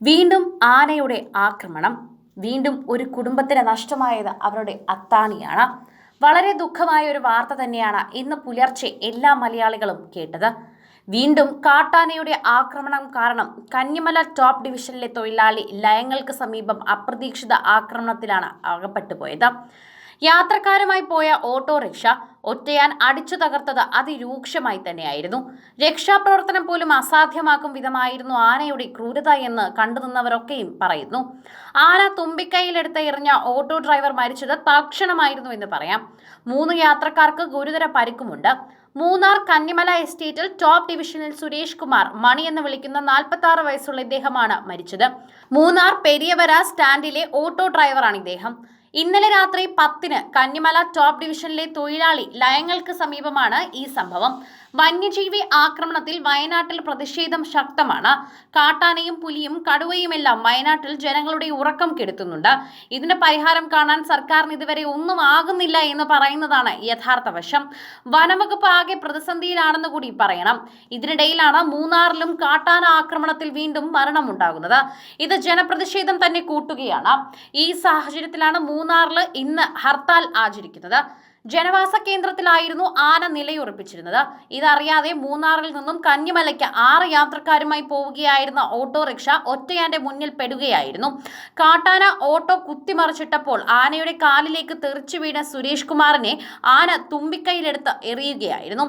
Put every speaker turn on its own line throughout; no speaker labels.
വീണ്ടും ആനയുടെ ആക്രമണം വീണ്ടും ഒരു കുടുംബത്തിന് നഷ്ടമായത് അവരുടെ അത്താണിയാണ്. വളരെ ദുഃഖമായ ഒരു വാർത്ത തന്നെയാണ് ഇന്ന് പുലർച്ചെ എല്ലാ മലയാളികളും കേട്ടത്. വീണ്ടും കാട്ടാനയുടെ ആക്രമണം കാരണം കന്നിമല ടോപ്പ് ഡിവിഷനിലെ തൊഴിലാളി ലയങ്ങൾക്ക് സമീപം അപ്രതീക്ഷിത ആക്രമണത്തിലാണ് അകപ്പെട്ടു പോയത് യാത്രക്കാരുമായി പോയ ഓട്ടോറിക്ഷ ഒറ്റയാൻ അടിച്ചു തകർത്തത് അതിരൂക്ഷമായി തന്നെയായിരുന്നു. രക്ഷാപ്രവർത്തനം പോലും അസാധ്യമാക്കും വിധമായിരുന്നു ആനയുടെ ക്രൂരത എന്ന് കണ്ടുനിന്നവരൊക്കെയും പറയുന്നു. ആന തുമ്പിക്കൈയിലെടുത്ത് എറിഞ്ഞ ഓട്ടോ ഡ്രൈവർ മരിച്ചത് തൽക്ഷണമായിരുന്നു എന്ന് പറയാം. മൂന്ന് യാത്രക്കാർക്ക് ഗുരുതര പരിക്കുമുണ്ട്. മൂന്നാർ കന്നിമല എസ്റ്റേറ്റിൽ ടോപ്പ് ഡിവിഷനിൽ സുരേഷ് കുമാർ മണി എന്ന് വിളിക്കുന്ന നാൽപ്പത്തി ആറ് വയസ്സുള്ള ഇദ്ദേഹമാണ് മരിച്ചത്. മൂന്നാർ പെരിയവര സ്റ്റാൻഡിലെ ഓട്ടോ ഡ്രൈവറാണ് ഇദ്ദേഹം. ഇന്നലെ രാത്രി പത്തിന് കന്നിമല ടോപ്പ് ഡിവിഷനിലെ തൊഴിലാളി ലയങ്ങൾക്ക് സമീപമാണ് ഈ സംഭവം. വന്യജീവി ആക്രമണത്തിൽ വയനാട്ടിൽ പ്രതിഷേധം ശക്തമാണ്. കാട്ടാനയും പുലിയും കടുവയുമെല്ലാം വയനാട്ടിൽ ജനങ്ങളുടെ ഉറക്കം കെടുത്തുന്നുണ്ട്. ഇതിന്റെ പരിഹാരം കാണാൻ സർക്കാരിന് ഇതുവരെ ഒന്നും ആകുന്നില്ല എന്ന് പറയുന്നതാണ് യഥാർത്ഥ വശം. വനവകുപ്പ് ആകെ പ്രതിസന്ധിയിലാണെന്ന് കൂടി പറയണം. ഇതിനിടയിലാണ് മൂന്നാറിലും കാട്ടാന ആക്രമണത്തിൽ വീണ്ടും മരണമുണ്ടാകുന്നത്. ഇത് ജനപ്രതിഷേധം തന്നെ കൂട്ടുകയാണ്. ഈ സാഹചര്യത്തിലാണ് മൂന്നാറിൽ ഇന്ന് ഹർത്താൽ ആചരിക്കുന്നത്. ജനവാസ കേന്ദ്രത്തിലായിരുന്നു ആന നിലയുറപ്പിച്ചിരുന്നത്. ഇതറിയാതെ മൂന്നാറിൽ നിന്നും കന്നിമലയ്ക്ക് ആറ് യാത്രക്കാരുമായി പോവുകയായിരുന്ന ഓട്ടോറിക്ഷ ഒറ്റയാന്റെ മുന്നിൽ പെടുകയായിരുന്നു. കാട്ടാന ഓട്ടോ കുത്തിമറിച്ചിട്ടപ്പോൾ ആനയുടെ കാലിലേക്ക് തെറിച്ചു വീണ സുരേഷ് കുമാറിനെ ആന തുമ്പിക്കൈയിലെടുത്ത് എറിയുകയായിരുന്നു.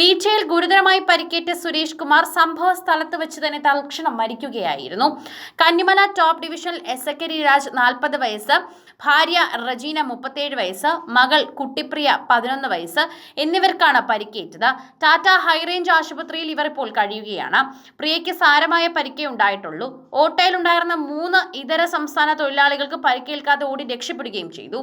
വീഴ്ചയിൽ ഗുരുതരമായി പരിക്കേറ്റ സുരേഷ് കുമാർ സംഭവ സ്ഥലത്ത് വെച്ച് തന്നെ തൽക്ഷണം മരിക്കുകയായിരുന്നു. കന്നിമല ടോപ്പ് ഡിവിഷൻ എസ് എക്കരി രാജ് നാൽപ്പത് വയസ്സ് ഭാര്യ റജീന മുപ്പത്തേഴ് വയസ്സ് മകൾ കുട്ടിപ്രിയ പതിനൊന്ന് വയസ്സ് എന്നിവർക്കാണ് പരിക്കേറ്റത്. ടാറ്റ ഹൈറേഞ്ച് ആശുപത്രിയിൽ ഇവർ ഇപ്പോൾ കഴിയുകയാണ്. പ്രിയയ്ക്ക് സാരമായ പരിക്കേ ഉണ്ടായിട്ടുള്ളൂ. ഓട്ടോയിലുണ്ടായിരുന്ന മൂന്ന് ഇതര സംസ്ഥാന തൊഴിലാളികൾക്ക് പരിക്കേൽക്കാതെ ഓടി രക്ഷപ്പെടുകയും ചെയ്തു.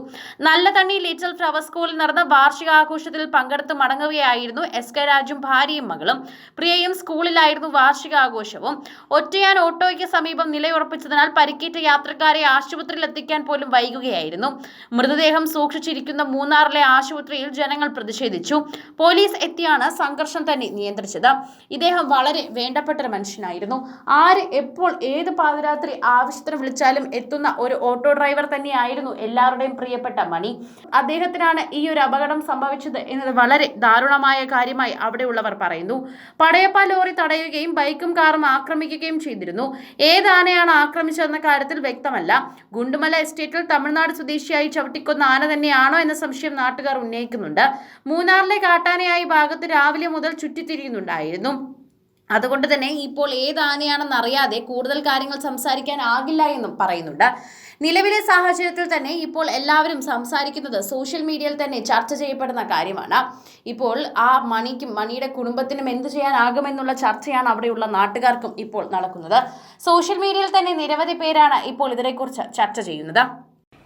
നല്ല തണ്ണി ലിറ്റിൽ ഫ്ലവർ സ്കൂളിൽ നടന്ന വാർഷികാഘോഷത്തിൽ പങ്കെടുത്ത് മടങ്ങുകയായിരുന്നു എസ് കെ രാജും ഭാര്യയും മകളും. പ്രിയയും സ്കൂളിലായിരുന്നു വാർഷികാഘോഷവും. ഒറ്റയാൻ ഓട്ടോയ്ക്ക് സമീപം നിലയുറപ്പിച്ചതിനാൽ പരിക്കേറ്റ യാത്രക്കാരെ ആശുപത്രിയിൽ എത്തിക്കാൻ പോലും വൈകുകയായിരുന്നു. മൃതദേഹം സൂക്ഷിച്ചിരിക്കുന്ന മൂന്നാറിലെ ആശുപത്രിയിൽ ജനങ്ങൾ പ്രതിഷേധിച്ചു. പോലീസ് എത്തിയാണ് സംഘർഷം തന്നെ നിയന്ത്രിച്ചത്. ഇദ്ദേഹം വളരെ വേണ്ടപ്പെട്ട ഒരു മനുഷ്യനായിരുന്നു. ആര് എപ്പോൾ ഏത് പാതിരാത്രി ആവശ്യത്തിന് വിളിച്ചാലും എത്തുന്ന ഒരു ഓട്ടോ ഡ്രൈവർ തന്നെയായിരുന്നു എല്ലാവരുടെയും പ്രിയപ്പെട്ട മണി. അദ്ദേഹത്തിനാണ് ഈ ഒരു അപകടം സംഭവിച്ചത് എന്നത് വളരെ ദാരുണമായ കാര്യമായി അവിടെയുള്ളവർ പറയുന്നു. പടയപ്പ ലോറി തടയുകയും ബൈക്കും കാറും ആക്രമിക്കുകയും ചെയ്തിരുന്നു. ഏത് ആനയാണ് ആക്രമിച്ചതെന്ന കാര്യത്തിൽ വ്യക്തമല്ല. ഗുണ്ടുമല എസ്റ്റേറ്റിൽ തമിഴ്നാട് സ്വദേശിയായി ചവിട്ടിക്കൊന്ന ആന തന്നെയാണോ എന്ന സംശയം നാട്ടുകാർ ഉന്നയിക്കുന്നുണ്ട്. മൂന്നാറിലെ കാട്ടാനയായി ഭാഗത്ത് രാവിലെ മുതൽ ചുറ്റിത്തിരിയുന്നുണ്ടായിരുന്നു. അതുകൊണ്ട് തന്നെ ഇപ്പോൾ ഏത് ആനയാണെന്ന് അറിയാതെ കൂടുതൽ കാര്യങ്ങൾ സംസാരിക്കാൻ സംസാരിക്കാനാകില്ല എന്നും പറയുന്നുണ്ട്. നിലവിലെ സാഹചര്യത്തിൽ തന്നെ ഇപ്പോൾ എല്ലാവരും സംസാരിക്കുന്നത് സോഷ്യൽ മീഡിയയിൽ തന്നെ ചർച്ച ചെയ്യപ്പെടുന്ന കാര്യമാണ്. ഇപ്പോൾ ആ മണിക്കും മണിയുടെ കുടുംബത്തിനും എന്ത് ചെയ്യാനാകുമെന്നുള്ള ചർച്ചയാണ് അവിടെയുള്ള നാട്ടുകാർക്കും ഇപ്പോൾ നടക്കുന്നത്. സോഷ്യൽ മീഡിയയിൽ തന്നെ നിരവധി പേരാണ് ഇപ്പോൾ ഇതിനെക്കുറിച്ച് ചർച്ച ചെയ്യുന്നത്.